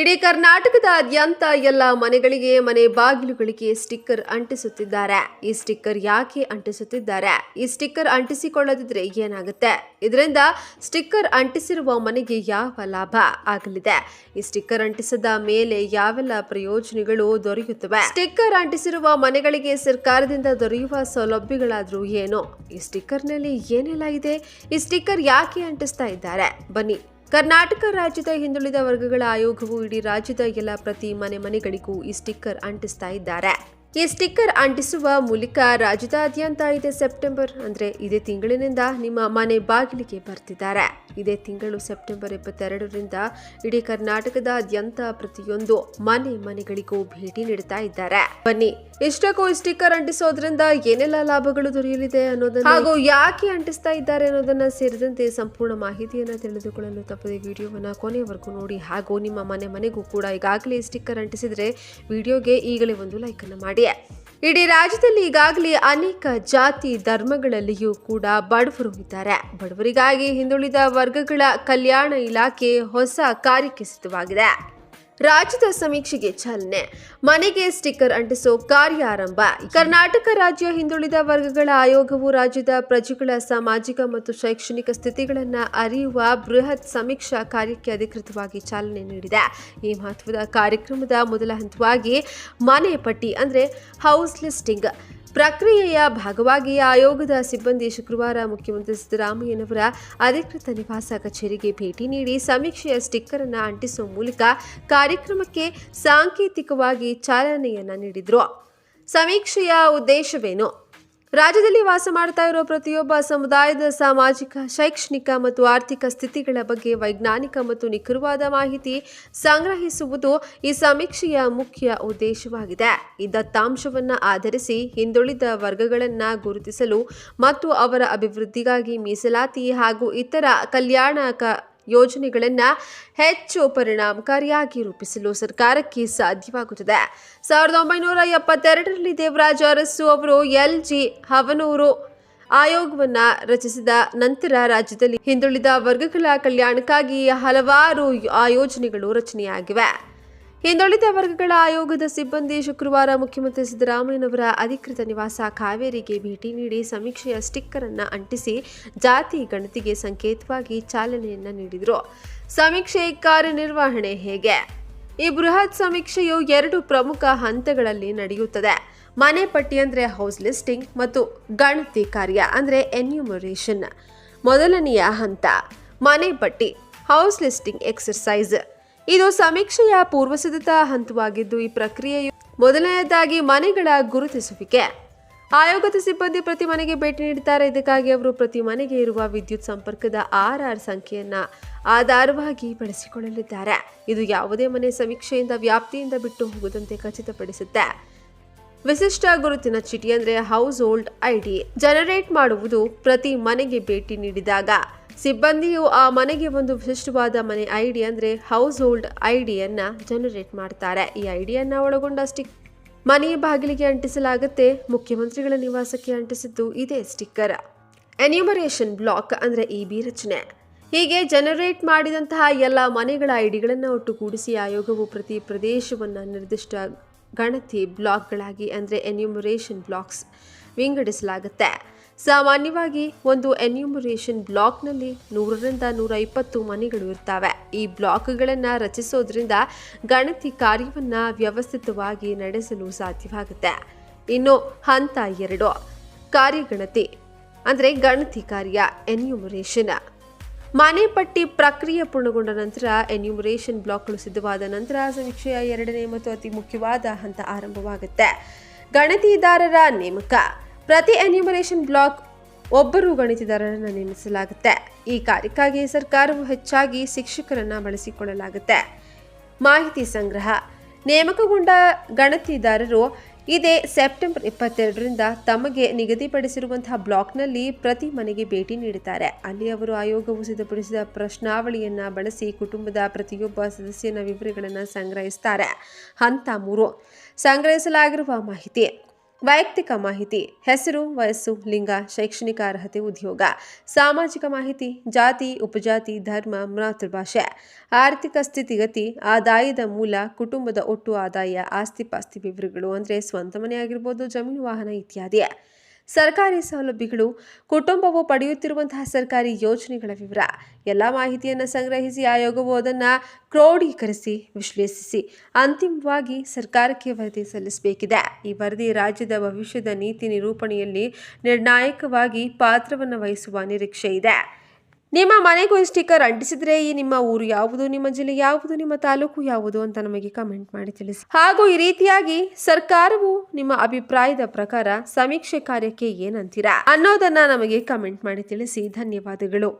ಇಡೀ ಕರ್ನಾಟಕದಾದ್ಯಂತ ಎಲ್ಲ ಮನೆಗಳಿಗೆ ಮನೆ ಬಾಗಿಲುಗಳಿಗೆ ಸ್ಟಿಕ್ಕರ್ ಅಂಟಿಸುತ್ತಿದ್ದಾರೆ. ಈ ಸ್ಟಿಕ್ಕರ್ ಯಾಕೆ ಅಂಟಿಸುತ್ತಿದ್ದಾರೆ? ಈ ಸ್ಟಿಕ್ಕರ್ ಅಂಟಿಸಿಕೊಳ್ಳದಿದ್ರೆ ಏನಾಗುತ್ತೆ? ಇದರಿಂದ ಸ್ಟಿಕ್ಕರ್ ಅಂಟಿಸಿರುವ ಮನೆಗೆ ಯಾವ ಲಾಭ ಆಗಲಿದೆ? ಈ ಸ್ಟಿಕ್ಕರ್ ಅಂಟಿಸದ ಮೇಲೆ ಯಾವೆಲ್ಲ ಪ್ರಯೋಜನಗಳು ದೊರೆಯುತ್ತವೆ? ಸ್ಟಿಕ್ಕರ್ ಅಂಟಿಸಿರುವ ಮನೆಗಳಿಗೆ ಸರ್ಕಾರದಿಂದ ದೊರೆಯುವ ಸೌಲಭ್ಯಗಳಾದರೂ ಏನು? ಈ ಸ್ಟಿಕ್ಕರ್ನಲ್ಲಿ ಏನೆಲ್ಲ ಇದೆ? ಈ ಸ್ಟಿಕ್ಕರ್ ಯಾಕೆ ಅಂಟಿಸ್ತಾ ಇದ್ದಾರೆ? ಬನ್ನಿ ಕರ್ನಾಟಕ ರಾಜ್ಯದ ಹಿಂದುಳಿದ ವರ್ಗಗಳ ಆಯೋಗವು ಇಡೀ ರಾಜ್ಯದ ಎಲ್ಲ ಪ್ರತಿ ಮನೆ ಮನೆಗಳಿಗೂ ಈ ಸ್ಟಿಕ್ಕರ್ ಅಂಟಿಸ್ತಾ ಇದ್ದಾರೆ. ಈ ಸ್ಟಿಕ್ಕರ್ ಅಂಟಿಸುವ ಮೂಲಕ ರಾಜ್ಯದಾದ್ಯಂತ ಇದೆ ಸೆಪ್ಟೆಂಬರ್ ಅಂದ್ರೆ ಇದೇ ತಿಂಗಳಿನಿಂದ ನಿಮ್ಮ ಮನೆ ಬಾಗಿಲಿಗೆ ಬರ್ತಿದ್ದಾರೆ. ಇದೇ ತಿಂಗಳು ಸೆಪ್ಟೆಂಬರ್ ಇಪ್ಪತ್ತೆರಡರಿಂದ ಇಡೀ ಕರ್ನಾಟಕದಾದ್ಯಂತ ಪ್ರತಿಯೊಂದು ಮನೆ ಮನೆಗಳಿಗೂ ಭೇಟಿ ನೀಡ್ತಾ ಇದ್ದಾರೆ. ಬನ್ನಿ ಇಷ್ಟಕ್ಕೂ ಈ ಸ್ಟಿಕ್ಕರ್ ಅಂಟಿಸೋದ್ರಿಂದ ಏನೆಲ್ಲ ಲಾಭಗಳು ದೊರೆಯಲಿದೆ ಅನ್ನೋದನ್ನ ಹಾಗೂ ಯಾಕೆ ಅಂಟಿಸ್ತಾ ಇದ್ದಾರೆ ಅನ್ನೋದನ್ನ ಸೇರಿದಂತೆ ಸಂಪೂರ್ಣ ಮಾಹಿತಿಯನ್ನ ತಿಳಿದುಕೊಳ್ಳಲು ತಪ್ಪದೆ ವಿಡಿಯೋವನ್ನ ಕೊನೆಯವರೆಗೂ ನೋಡಿ. ಹಾಗೂ ನಿಮ್ಮ ಮನೆ ಮನೆಗೂ ಕೂಡ ಈಗಾಗಲೇ ಸ್ಟಿಕ್ಕರ್ ಅಂಟಿಸಿದ್ರೆ ವಿಡಿಯೋಗೆ ಈಗಲೇ ಒಂದು ಲೈಕ್ ಅನ್ನು ಮಾಡಿ. ಇಡೀ ರಾಜ್ಯದಲ್ಲಿ ಈಗಾಗಲೇ ಅನೇಕ ಜಾತಿ ಧರ್ಮಗಳಲ್ಲಿಯೂ ಕೂಡ ಬಡವರು ಇದ್ದಾರೆ. ಬಡವರಿಗಾಗಿ ಹಿಂದುಳಿದ ವರ್ಗಗಳ ಕಲ್ಯಾಣ ಇಲಾಖೆ ಹೊಸ ಕಾರ್ಯಕ್ಕೆ ಸಿದ್ಧವಾಗಿದೆ. ರಾಜ್ಯದ ಸಮೀಕ್ಷೆಗೆ ಚಾಲನೆ. ಮನೆಗೆ ಸ್ಟಿಕ್ಕರ್ ಅಂಟಿಸೋ ಕಾರ್ಯ ಆರಂಭ ಕರ್ನಾಟಕ ರಾಜ್ಯ ಹಿಂದುಳಿದ ವರ್ಗಗಳ ಆಯೋಗವು ರಾಜ್ಯದ ಪ್ರಜೆಗಳ ಸಾಮಾಜಿಕ ಮತ್ತು ಶೈಕ್ಷಣಿಕ ಸ್ಥಿತಿಗಳನ್ನು ಅರಿಯುವ ಬೃಹತ್ ಸಮೀಕ್ಷಾ ಕಾರ್ಯಕ್ಕೆ ಅಧಿಕೃತವಾಗಿ ಚಾಲನೆ ನೀಡಿದೆ. ಈ ಮಹತ್ವದ ಕಾರ್ಯಕ್ರಮದ ಮೊದಲ ಹಂತವಾಗಿ ಮನೆ ಪಟ್ಟಿ ಅಂದ್ರೆ ಹೌಸ್ ಲಿಸ್ಟಿಂಗ್ ಪ್ರಕ್ರಿಯೆಯ ಭಾಗವಾಗಿ ಆಯೋಗದ ಸಿಬ್ಬಂದಿ ಶುಕ್ರವಾರ ಮುಖ್ಯಮಂತ್ರಿ ಸಿದ್ದರಾಮಯ್ಯನವರ ಅಧಿಕೃತ ನಿವಾಸ ಕಚೇರಿಗೆ ಭೇಟಿ ನೀಡಿ ಸಮೀಕ್ಷೆಯ ಸ್ಟಿಕ್ಕರ್ ಅನ್ನು ಅಂಟಿಸುವ ಮೂಲಕ ಕಾರ್ಯಕ್ರಮಕ್ಕೆ ಸಾಂಕೇತಿಕವಾಗಿ ಚಾಲನೆಯನ್ನ ನೀಡಿದರು. ಸಮೀಕ್ಷೆಯ ಉದ್ದೇಶವೇನು? ರಾಜ್ಯದಲ್ಲಿ ವಾಸ ಮಾಡ್ತಾ ಇರೋ ಪ್ರತಿಯೊಬ್ಬ ಸಮುದಾಯದ ಸಾಮಾಜಿಕ, ಶೈಕ್ಷಣಿಕ ಮತ್ತು ಆರ್ಥಿಕ ಸ್ಥಿತಿಗಳ ಬಗ್ಗೆ ವೈಜ್ಞಾನಿಕ ಮತ್ತು ನಿಖರವಾದ ಮಾಹಿತಿ ಸಂಗ್ರಹಿಸುವುದು ಈ ಸಮೀಕ್ಷೆಯ ಮುಖ್ಯ ಉದ್ದೇಶವಾಗಿದೆ. ಈ ದತ್ತಾಂಶವನ್ನು ಆಧರಿಸಿ ಹಿಂದುಳಿದ ವರ್ಗಗಳನ್ನು ಗುರುತಿಸಲು ಮತ್ತು ಅವರ ಅಭಿವೃದ್ಧಿಗಾಗಿ ಮೀಸಲಾತಿ ಹಾಗೂ ಇತರ ಕಲ್ಯಾಣಕ ಯೋಜನೆಗಳನ್ನು ಹೆಚ್ಚು ಪರಿಣಾಮಕಾರಿಯಾಗಿ ರೂಪಿಸಲು ಸರ್ಕಾರಕ್ಕೆ ಸಾಧ್ಯವಾಗುತ್ತದೆ. ಸಾವಿರದ ಒಂಬೈನೂರ ಎಪ್ಪತ್ತೆರಡರಲ್ಲಿ ದೇವರಾಜ ಅರಸು ಅವರು ಎಲ್ ಜಿ ಹವನೂರು ಆಯೋಗವನ್ನ ರಚಿಸಿದ ನಂತರ ರಾಜ್ಯದಲ್ಲಿ ಹಿಂದುಳಿದ ವರ್ಗಗಳ ಕಲ್ಯಾಣಕ್ಕಾಗಿ ಹಲವಾರು ಆಯೋಜನೆಗಳು ರಚನೆಯಾಗಿವೆ. ಹಿಂದುಳಿದ ವರ್ಗಗಳ ಆಯೋಗದ ಸಿಬ್ಬಂದಿ ಶುಕ್ರವಾರ ಮುಖ್ಯಮಂತ್ರಿ ಸಿದ್ದರಾಮಯ್ಯನವರ ಅಧಿಕೃತ ನಿವಾಸ ಕಾವೇರಿಗೆ ಭೇಟಿ ನೀಡಿ ಸಮೀಕ್ಷೆಯ ಸ್ಟಿಕ್ಕರ್ ಅನ್ನು ಅಂಟಿಸಿ ಜಾತಿ ಗಣತಿಗೆ ಸಂಕೇತವಾಗಿ ಚಾಲನೆಯನ್ನ ನೀಡಿದರು. ಸಮೀಕ್ಷೆ ಕಾರ್ಯನಿರ್ವಹಣೆ ಹೇಗೆ? ಈ ಬೃಹತ್ ಸಮೀಕ್ಷೆಯು ಎರಡು ಪ್ರಮುಖ ಹಂತಗಳಲ್ಲಿ ನಡೆಯುತ್ತದೆ. ಮನೆ ಪಟ್ಟಿ ಅಂದರೆ ಹೌಸ್ ಲಿಸ್ಟಿಂಗ್ ಮತ್ತು ಗಣತಿ ಕಾರ್ಯ ಅಂದರೆ ಎನ್ಯುಮರೇಷನ್ ಮೊದಲನೆಯ ಹಂತ ಮನೆ ಪಟ್ಟಿ ಹೌಸ್ ಲಿಸ್ಟಿಂಗ್ ಎಕ್ಸರ್ಸೈಸ್ ಇದು ಸಮೀಕ್ಷೆಯ ಪೂರ್ವಸಿದ್ಧತಾ ಹಂತವಾಗಿದ್ದು, ಈ ಪ್ರಕ್ರಿಯೆಯು ಮೊದಲನೆಯದಾಗಿ ಮನೆಗಳ ಗುರುತಿಸುವಿಕೆ. ಆಯೋಗದ ಸಿಬ್ಬಂದಿ ಪ್ರತಿ ಮನೆಗೆ ಭೇಟಿ ನೀಡುತ್ತಾರೆ ಇದಕ್ಕಾಗಿ ಅವರು ಪ್ರತಿ ಮನೆಗೆ ಇರುವ ವಿದ್ಯುತ್ ಸಂಪರ್ಕದ ಆರ್ ಆರ್ ಸಂಖ್ಯೆಯನ್ನು ಆಧಾರವಾಗಿ ಬಳಸಿಕೊಳ್ಳಲಿದ್ದಾರೆ. ಇದು ಯಾವುದೇ ಮನೆ ಸಮೀಕ್ಷೆಯಿಂದ ವ್ಯಾಪ್ತಿಯಿಂದ ಬಿಟ್ಟು ಹೋಗದಂತೆ ಖಚಿತಪಡಿಸುತ್ತೆ. ವಿಶಿಷ್ಟ ಗುರುತಿನ ಚೀಟಿ ಅಂದರೆ ಹೌಸ್ ಹೋಲ್ಡ್ ಐಡಿ ಜನರೇಟ್ ಮಾಡುವುದು ಪ್ರತಿ ಮನೆಗೆ ಭೇಟಿ ನೀಡಿದಾಗ. ಸಿಬ್ಬಂದಿಯು ಆ ಮನೆಗೆ ಒಂದು ವಿಶಿಷ್ಟವಾದ ಮನೆ ಐಡಿ ಅಂದರೆ ಹೌಸ್ ಹೋಲ್ಡ್ ಐಡಿಯನ್ನ ಜನರೇಟ್ ಮಾಡ್ತಾರೆ. ಈ ಐಡಿಯನ್ನು ಒಳಗೊಂಡ ಸ್ಟಿಕ್ ಮನೆಯ ಬಾಗಿಲಿಗೆ ಅಂಟಿಸಲಾಗುತ್ತೆ. ಮುಖ್ಯಮಂತ್ರಿಗಳ ನಿವಾಸಕ್ಕೆ ಅಂಟಿಸಿದ್ದು ಇದೇ ಸ್ಟಿಕ್ಕರ್ ಎನ್ಯುಮರೇಷನ್ ಬ್ಲಾಕ್ ಅಂದರೆ ಇ ಬಿ ರಚನೆ. ಹೀಗೆ ಜನರೇಟ್ ಮಾಡಿದಂತಹ ಎಲ್ಲ ಮನೆಗಳ ಐಡಿಗಳನ್ನು ಒಟ್ಟುಗೂಡಿಸಿ ಆಯೋಗವು ಪ್ರತಿ ಪ್ರದೇಶವನ್ನು ನಿರ್ದಿಷ್ಟ ಗಣತಿ ಬ್ಲಾಕ್ಗಳಾಗಿ ಅಂದರೆ ಎನ್ಯುಮರೇಷನ್ ಬ್ಲಾಕ್ಸ್ ವಿಂಗಡಿಸಲಾಗುತ್ತೆ. ಸಾಮಾನ್ಯವಾಗಿ ಒಂದು ಎನ್ಯುಮರೇಷನ್ ಬ್ಲಾಕ್ನಲ್ಲಿ ನೂರರಿಂದ ನೂರ ಇಪ್ಪತ್ತು ಮನೆಗಳು ಇರ್ತವೆ. ಈ ಬ್ಲಾಕ್ಗಳನ್ನು ರಚಿಸೋದ್ರಿಂದ ಗಣತಿ ಕಾರ್ಯವನ್ನು ವ್ಯವಸ್ಥಿತವಾಗಿ ನಡೆಸಲು ಸಾಧ್ಯವಾಗುತ್ತೆ. ಇನ್ನು ಹಂತ ಎರಡು, ಕಾರ್ಯಗಣತಿ, ಅಂದರೆ ಗಣತಿ ಕಾರ್ಯ ಎನ್ಯುಮರೇಷನ್ ಮನೆ ಪಟ್ಟಿ ಪ್ರಕ್ರಿಯೆ ಪೂರ್ಣಗೊಂಡ ನಂತರ ಎನ್ಯುಮರೇಷನ್ ಬ್ಲಾಕ್ಗಳು ಸಿದ್ಧವಾದ ನಂತರ ಸಮೀಕ್ಷೆಯ ಎರಡನೇ ಮತ್ತು ಅತಿ ಮುಖ್ಯವಾದ ಹಂತ ಆರಂಭವಾಗುತ್ತೆ. ಗಣತಿದಾರರ ನೇಮಕ. ಪ್ರತಿ ಎನ್ಯುಮರೇಷನ್ ಬ್ಲಾಕ್ ಒಬ್ಬರು ಗಣಿತದಾರರನ್ನು ನೇಮಿಸಲಾಗುತ್ತೆ ಈ ಕಾರ್ಯಕ್ಕಾಗಿ ಸರ್ಕಾರವು ಹೆಚ್ಚಾಗಿ ಶಿಕ್ಷಕರನ್ನು ಬಳಸಿಕೊಳ್ಳಲಾಗುತ್ತೆ. ಮಾಹಿತಿ ಸಂಗ್ರಹ. ನೇಮಕಗೊಂಡ ಗಣತಿದಾರರು ಇದೇ ಸೆಪ್ಟೆಂಬರ್ ಇಪ್ಪತ್ತೆರಡರಿಂದ ತಮಗೆ ನಿಗದಿಪಡಿಸಿರುವಂತಹ ಬ್ಲಾಕ್ನಲ್ಲಿ ಪ್ರತಿ ಮನೆಗೆ ಭೇಟಿ ನೀಡುತ್ತಾರೆ. ಅಲ್ಲಿ ಅವರು ಆಯೋಗವು ಸಿದ್ಧಪಡಿಸಿದ ಪ್ರಶ್ನಾವಳಿಯನ್ನು ಬಳಸಿ ಕುಟುಂಬದ ಪ್ರತಿಯೊಬ್ಬ ಸದಸ್ಯನ ವಿವರಗಳನ್ನು ಸಂಗ್ರಹಿಸ್ತಾರೆ. ಹಂತ ಮೂರು. ಸಂಗ್ರಹಿಸಲಾಗಿರುವ ಮಾಹಿತಿ. ವೈಯಕ್ತಿಕ ಮಾಹಿತಿ, ಹೆಸರು, ವಯಸ್ಸು, ಲಿಂಗ, ಶೈಕ್ಷಣಿಕ ಅರ್ಹತೆ, ಉದ್ಯೋಗ. ಸಾಮಾಜಿಕ ಮಾಹಿತಿ, ಜಾತಿ, ಉಪಜಾತಿ, ಧರ್ಮ, ಮಾತೃಭಾಷೆ. ಆರ್ಥಿಕ ಸ್ಥಿತಿಗತಿ, ಆದಾಯದ ಮೂಲ, ಕುಟುಂಬದ ಒಟ್ಟು ಆದಾಯ ಆಸ್ತಿ ಪಾಸ್ತಿ ವಿವರಗಳು ಅಂದರೆ ಸ್ವಂತ ಮನೆ ಆಗಿರ್ಬೋದು, ಜಮೀನು, ವಾಹನ ಇತ್ಯಾದಿ. ಸರ್ಕಾರಿ ಸೌಲಭ್ಯಗಳು, ಕುಟುಂಬವು ಪಡೆಯುತ್ತಿರುವಂತಹ ಸರ್ಕಾರಿ ಯೋಜನೆಗಳ ವಿವರ. ಎಲ್ಲ ಮಾಹಿತಿಯನ್ನು ಸಂಗ್ರಹಿಸಿ ಆಯೋಗವು ಅದನ್ನು ಕ್ರೋಢೀಕರಿಸಿ ವಿಶ್ಲೇಷಿಸಿ, ಅಂತಿಮವಾಗಿ ಸರ್ಕಾರಕ್ಕೆ ವರದಿ ಸಲ್ಲಿಸಬೇಕಿದೆ. ಈ ವರದಿ ರಾಜ್ಯದ ಭವಿಷ್ಯದ ನೀತಿ ನಿರೂಪಣೆಯಲ್ಲಿ ನಿರ್ಣಾಯಕವಾಗಿ ಪಾತ್ರವನ್ನು ವಹಿಸುವ ನಿರೀಕ್ಷೆ ಇದೆ. ನಿಮ್ಮ ಮನೆಗೂ ಸ್ಟಿಕ್ಕರ್ ಅಂಟಿಸಿದ್ರೆ ಈ ನಿಮ್ಮ ಊರು ಯಾವುದು? ನಿಮ್ಮ ಜಿಲ್ಲೆ ಯಾವುದು? ನಿಮ್ಮ ತಾಲೂಕು ಯಾವುದು ಅಂತ ನಮಗೆ ಕಮೆಂಟ್ ಮಾಡಿ ತಿಳಿಸಿ. ಹಾಗೂ ಈ ರೀತಿಯಾಗಿ ಸರ್ಕಾರವು ನಿಮ್ಮ ಅಭಿಪ್ರಾಯದ ಪ್ರಕಾರ ಸಮೀಕ್ಷೆ ಕಾರ್ಯಕ್ಕೆ ಏನಂತೀರಾ ಅನ್ನೋದನ್ನ ನಮಗೆ ಕಮೆಂಟ್ ಮಾಡಿ ತಿಳಿಸಿ. ಧನ್ಯವಾದಗಳು.